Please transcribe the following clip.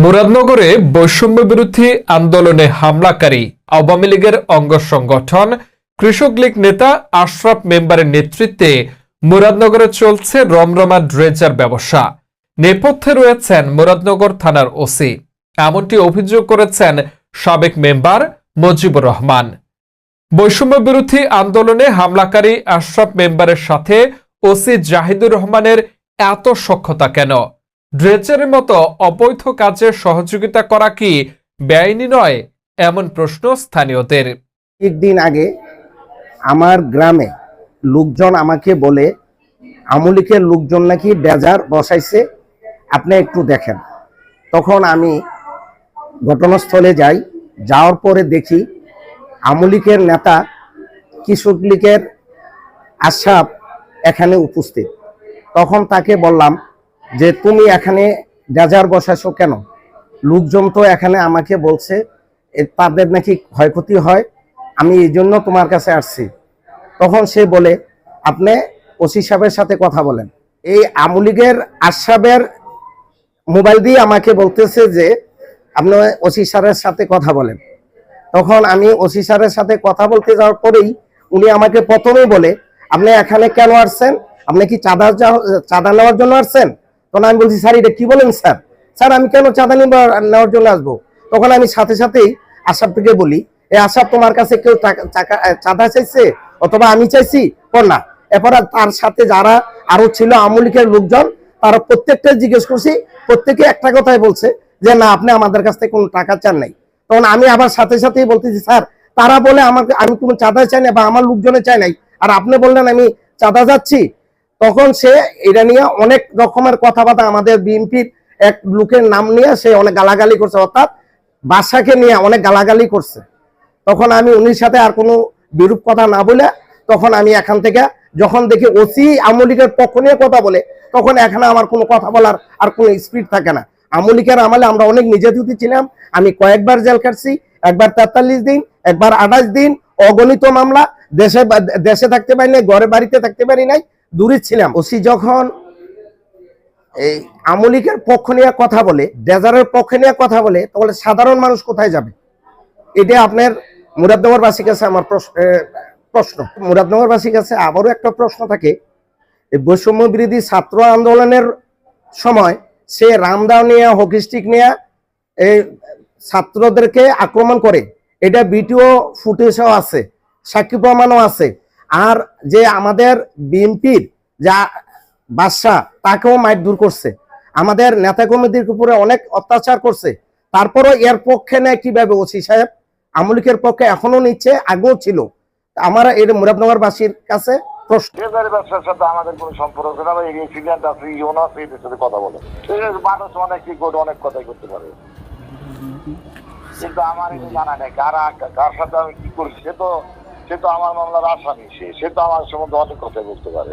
মুরাদনগরে বৈষম্য বিরোধী আন্দোলনে হামলাকারী আওয়ামী লীগের অঙ্গ সংগঠন কৃষক লীগ নেতা আশরাফ মেম্বারের নেতৃত্বে মুরাদনগরে চলছে রমরমা ড্রেজার ব্যবসা। নেপথ্যে রয়েছেন মুরাদনগর থানার ওসি। এমনটি অভিযোগ করেছেন সাবেক মেম্বার মজিবুর রহমান। বৈষম্য বিরোধী আন্দোলনে হামলাকারী আশরাফ মেম্বারের সাথে ওসি জাহিদুর রহমানের এত সখ্যতা কেন? ড্রেজারের মতো অবৈধ কাজে সহযোগিতা করা কি বেআইনি নয়? এমন প্রশ্ন স্থানীয়দের। একদিন আগে আমার গ্রামে লোকজন আমাকে বলে আমলিকের লোকজন নাকি ডেজার বসাইছে, আপনি একটু দেখেন। তখন আমি ঘটনাস্থলে যাই, যাওয়ার পরে দেখি আমলিকের নেতা, কৃষক লীগের আশাপ এখানে উপস্থিত। তখন তাকে বললাম যে তুমি এখানে ডেজার বসাইছো কেন? লোকজন তো এখানে আমাকে বলছে তাদের নাকি ক্ষয়ক্ষতি হয়, আমি এই জন্য তোমার কাছে আসছি। তখন সে বলে, আপনি ওসি সাহেবের সাথে কথা বলেন। এই আমুলিগের আশাবের মোবাইল দিয়ে আমাকে বলতেছে যে, আপনি ওসি স্যারের সাথে কথা বলেন। তখন আমি ওসি স্যারের সাথে কথা বলতে যাওয়ার পরেই উনি আমাকে প্রথমেই বলে, আপনি এখানে কেন আসছেন? আপনি কি চাঁদা চাঁদা নেওয়ার জন্য আসছেন? তখন আমি বলছি, স্যার, এটা কি বলেন, স্যার? স্যার, আমি কেন চাঁদা নেওয়ার জন্য আসব? তখন আমি সাথে সাথেই আশাব থেকে বলি এই আশাব তোমার কাছে কেউ টাকা- চাঁদা চাইছে? অথবা আমি চাইছি? ও না। এরপর তার সাথে যারা আরও ছিল আমলিকের লোকজন, তারা প্রত্যেকটা জিজ্ঞেস করছি, প্রত্যেকে একটা কথাই বলছে যে, না, আপনি আমাদের কাছ থেকে কোনো টাকা চান নাই। তখন আমি আবার সাথে সাথেই বলতেছি, স্যার, তারা বলে আমাকে, আমি কোনো চাঁদা চাই না বা আমার লোকজনে চাই নাই। আর আপনি বললেন আমি চাঁদা যাচ্ছি তখন সে এটা নিয়ে অনেক রকমের কথাবার্তা আমাদের বিএনপির এক লোকের নাম নিয়ে সে অনেক গালাগালি করছে, অর্থাৎ বাসাকে নিয়ে অনেক গালাগালি করছে। তখন আমি উনির সাথে আর কোনো বিরূপ কথা না বলে তখন আমি এখান থেকে যখন দেখি ওসি আমলিকের পক্ষ নিয়ে কথা বলে, তখন এখানে আমার কোনো কথা বলার আর কোনো স্পিড থাকে না। আমলিকের আমলে আমরা অনেক নির্যাতিত ছিলাম, আমি কয়েকবার জেল কাটছি একবার তেতাল্লিশ দিন, একবার আঠাশ দিন, অগণিত মামলা, দেশে দেশে থাকতে পারি নাই, ঘরে বাড়িতে থাকতে পারি নাই দূরে ছিলাম। ওসি যখন এই আমলিকের পক্ষ নিয়ে কথা বলে, ডেজারের পক্ষ নিয়ে কথা বলে, তাহলে সাধারণ মানুষ কোথায় যাবে? এটা আপনার মুরাদনগরবাসীর কাছে আমার প্রশ্ন- মুরাদনগরবাসীর কাছে আবারও একটা প্রশ্ন থাকে। বৈষম্য বিরোধী ছাত্র আন্দোলনের সময় সে রামদাও নিয়ে, হকিস্টিক নিয়ে এই ছাত্রদেরকে আক্রমণ করে। এটা ভিডিও ফুটেজও আছে, সাক্ষী প্রমাণও আছে। আর যে আমাদের বিএনপির যা বাদশাহ, তাকেও মাইট দূর করছে। আমাদের নেতা কর্মীদের উপরে অনেক অত্যাচার করছে। তারপরও এর পক্ষে নেয় কীভাবে, ওসি সাহেব? আমলিকের পক্ষে এখনও নিচ্ছে, আগেও ছিল। আমার এর মুরাদনগরবাসীর কাছে ব্যবসার সাথে আমাদের কোনো সম্পর্ক না সাথে কথা বলে। মানুষ অনেক কি করে অনেক কথাই করতে পারে। কিন্তু আমার জানা নেই, কারা, কার সাথে আমি কি করছি, সে তো সে তো আমার মামলার আসামি সে সে তো আমার সম্বন্ধে অনেক কথাই বলতে পারে।